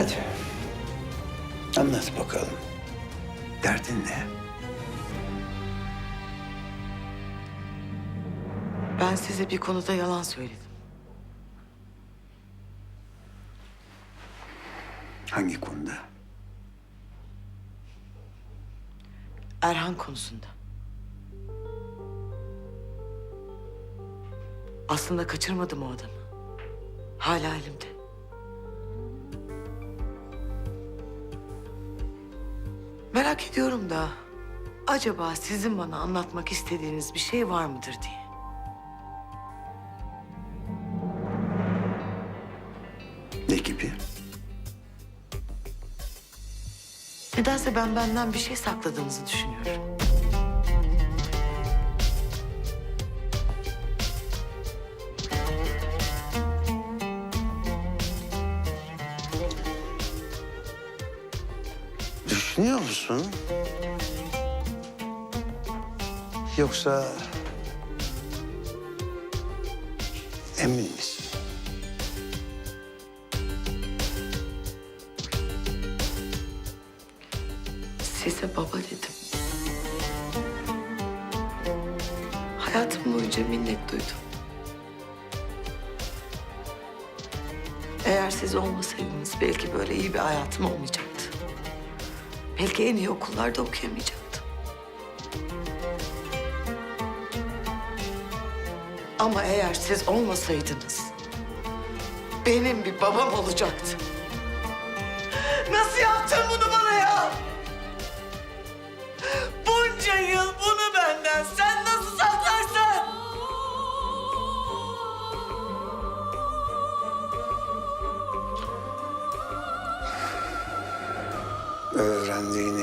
Hadi. Anlat bakalım. Derdin ne? Ben size bir konuda yalan söyledim. Hangi konuda? Erhan konusunda. Aslında kaçırmadım o adamı. Hala elimde. Merak ediyorum da acaba sizin bana anlatmak istediğiniz bir şey var mıdır diye. Ne gibi? Nedense ben benden bir şey sakladığınızı düşünüyorum. Yoksa emin misin? Size baba dedim. Hayatım boyunca minnet duydum. Eğer siz olmasaydınız belki böyle iyi bir hayatım olmayacaktı. Belki en iyi okullarda okuyamayacaktım. Ama eğer siz olmasaydınız benim bir babam olacaktı. Nasıl yaptın bunu bana ya? Bunca yıl bunu benden sen nasıl saklarsın? Öğrendiğini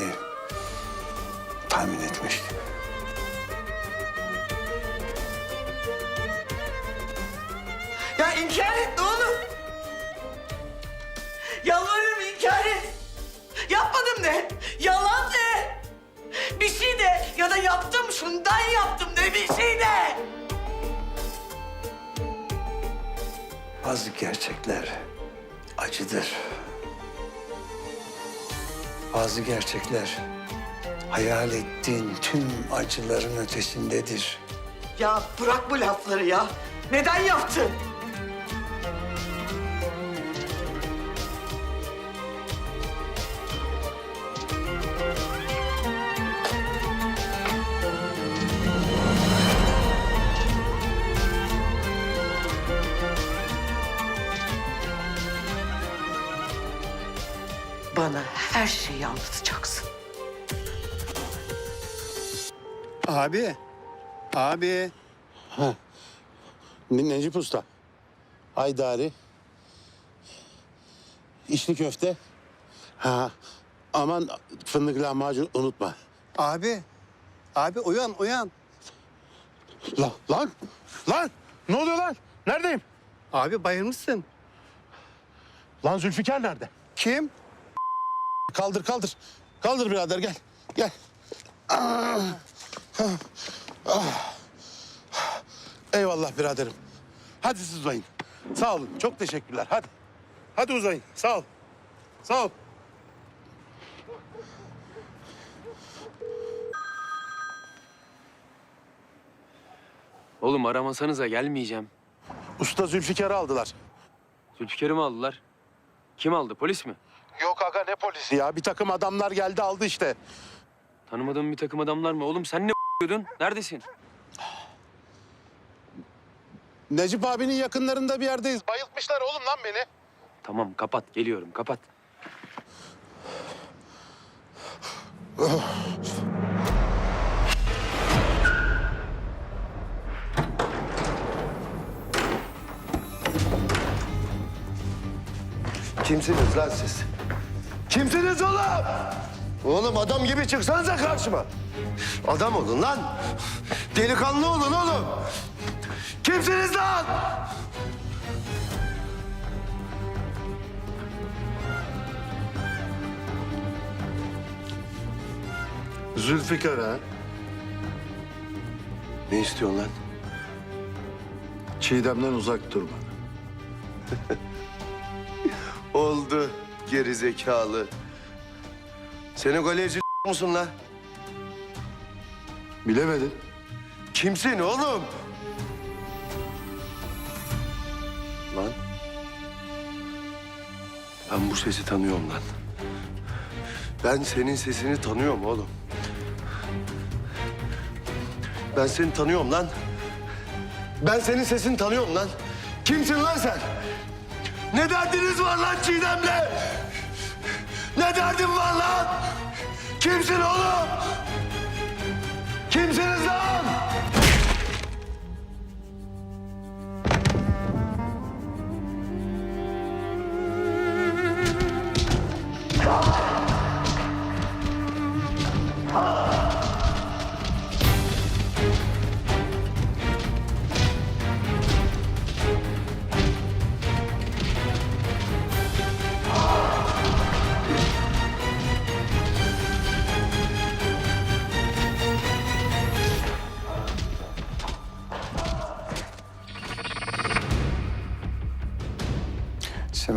inkar et ne olur. Yalvarırım inkar et. Yapmadım de. Yalan de. Bir şey de ya da yaptım şundan yaptım de bir şey de. Bazı gerçekler acıdır. Bazı gerçekler hayal ettiğin tüm acıların ötesindedir. Ya bırak bu lafları ya. Neden yaptın? Her şeyi anlatacaksın. Abi. Abi. Ne- Necip Usta. Haydari. İçli köfte. Ha. Aman fındık lahmacun unutma. Abi. Abi uyan uyan. Lan, lan, lan. Ne oluyor lan? Neredeyim? Abi bayılmışsın. Lan Zülfikar nerede? Kim? Kaldır, kaldır. Kaldır birader gel. Gel. Ah. Ah. Eyvallah biraderim. Hadi siz uzayın. Sağ olun. Çok teşekkürler. Hadi. Hadi uzayın. Sağ ol. Sağ ol. Oğlum aramasanıza gelmeyeceğim. Usta Zülfikar'ı aldılar. Zülfikar'ı mı aldılar? Kim aldı? Polis mi? Yok aga ne polisi ya? Bir takım adamlar geldi aldı işte. Tanımadığım bir takım adamlar mı? Oğlum sen ne diyordun? Neredesin? Necip abinin yakınlarında bir yerdeyiz. Bayıltmışlar oğlum lan beni. Tamam kapat geliyorum kapat. Kimsiniz lan siz? Kimsiniz oğlum? Oğlum adam gibi çıksanıza karşıma. Adam olun lan. Delikanlı olun oğlum. Kimsiniz lan? Zülfikar ha? Ne istiyorsun lan? Çiğdem'den uzak durma. Oldu geri zekalı. Senin galerci musun lan? Bilemedin. Kimsin oğlum? Lan. Ben bu sesi tanıyorum lan. Ben senin sesini tanıyorum oğlum. Ben seni tanıyorum lan. Ben senin sesini tanıyorum lan. Kimsin lan sen? Ne derdiniz var lan Çiğdem'le? Derdin var lan? Kimsin oğlum?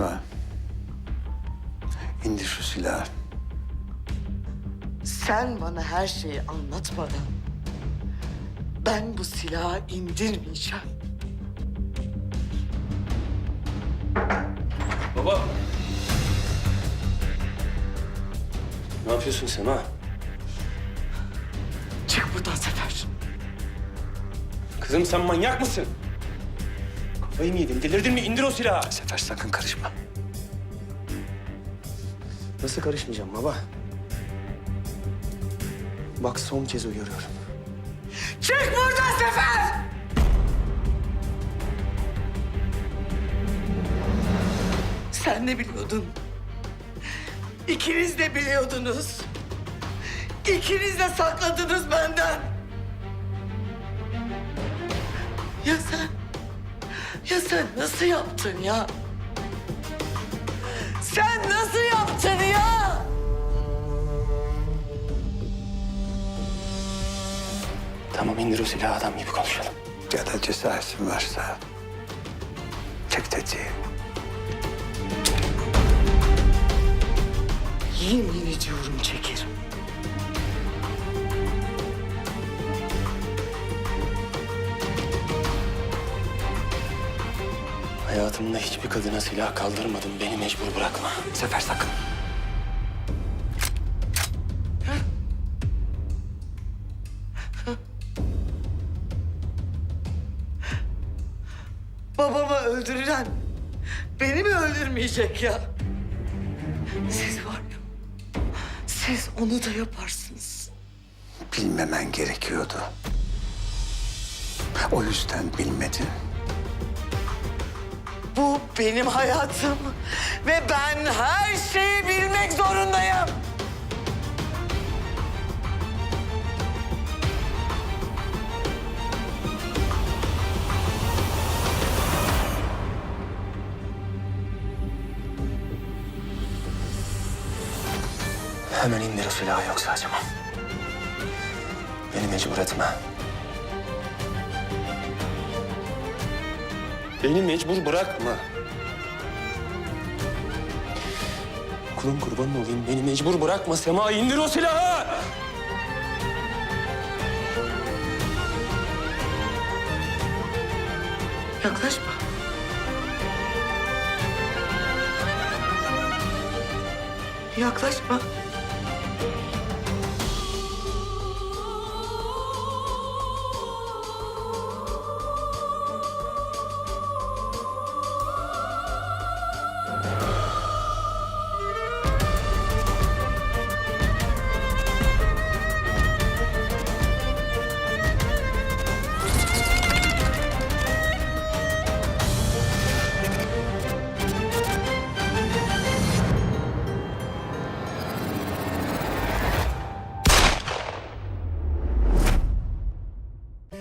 Sema. indir şu silahı. Sen bana her şeyi anlatmadan ben bu silahı indirmeyeceğim. Baba. Ne yapıyorsun sen ha? Çık buradan Sefer. Kızım sen manyak mısın? Kafayı mı yedin? Delirdin mi? İndir o silahı. Sefer sakın karışma. Nasıl karışmayacağım baba? Bak son kez uyarıyorum. Çık buradan Sefer! Sen ne biliyordun? İkiniz de biliyordunuz. İkiniz de sakladınız benden. Ya sen? Ya sen nasıl yaptın ya? Sen nasıl yaptın ya? Tamam indir o silahı adam gibi konuşalım. Ya da cesaretin varsa çek tetiği. Yemin ediyorum çekerim. Hayatımda hiçbir kadına silah kaldırmadım. Beni mecbur bırakma. Sefer sakın. Babamı öldüren beni mi öldürmeyecek ya? Siz var ya, siz onu da yaparsınız. Bilmemen gerekiyordu. O yüzden bilmedin. Bu benim hayatım ve ben her şeyi bilmek zorundayım. Hemen indir o silahı yoksa acımam. Beni mecbur etme. Beni mecbur bırakma. Kulun kurbanın olayım. Beni mecbur bırakma Sema. indir o silahı. Yaklaşma. Yaklaşma.